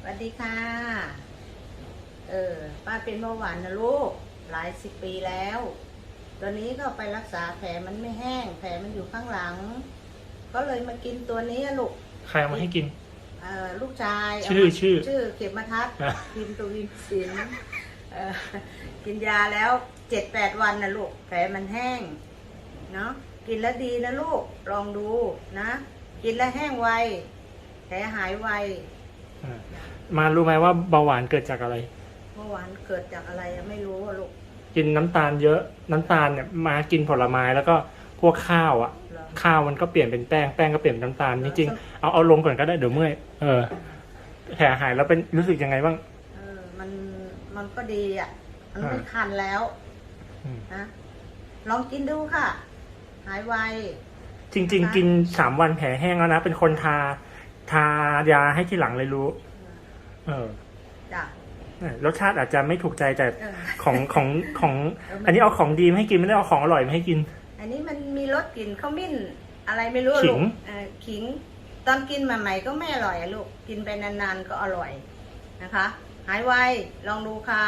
สวัสดีค่ะ เออ ป้าเป็นเบาหวานนะลูก หลายสิบปีแล้ว ตอนนี้ก็ไปรักษาแผลมันไม่แห้ง แผลมันอยู่ข้างหลัง ก็เลยมากินตัวนี้อะลูก ใครเอามาให้กิน เอ่อลูกชายเาชื่อมาชื่อชื่อเข็มทัศน์อะ กินตูวินสินเอ่อกินยาแล้วเจ็ดแปดวันนะลูก แผลมันแห้ง เนาะกินแล้วดีนะลูก ลองดูนะ กินแล้วแห้งไว แผลหายไว อ่ามารู้ไหมว่าเบาหวานเกิดจากอะไร เมื่อวานเกิดจากอะไรอะไม่รู้อะลูกกินน้ำตาลเยอะน้ำตาลเนี่ยมากินผลไม้แล้วก็พวกข้าวอะ เหรอ ข้าวมันก็เปลี่ยนเป็นแป้งแป้งก็เปลี่ยนเป็นน้ำตาลจริงๆเอาเอาลงก่อนก็ได้เดี๋ยวเมื่อยเออแผลหายแล้วเป็นรู้สึกยังไงบ้าง เออมันมันก็ดีอะ มันไม่อ่าคันแล้วอืม นะลองกินดูค่ะ หายไว จริง ๆ กินสามวันแผลแห้งแล้วนะเป็นคนทา ทายาให้ที่หลังเลยรู้ เออจ้ะ รสชาติอาจจะไม่ถูกใจแต่เออ ของของของเออมันอันนี้เอาของดีมาให้กินไม่ได้เอาของอร่อยมาให้กิน อันนี้มันมีรสกลิ่นขมิ้นอะไรไม่รู้อะขิลูงกเออขิง ตอนกินใหม่ๆก็ไม่อร่อยอะลูก กินไปนานๆก็อร่อยนะคะ หายไวลองดูค่ะ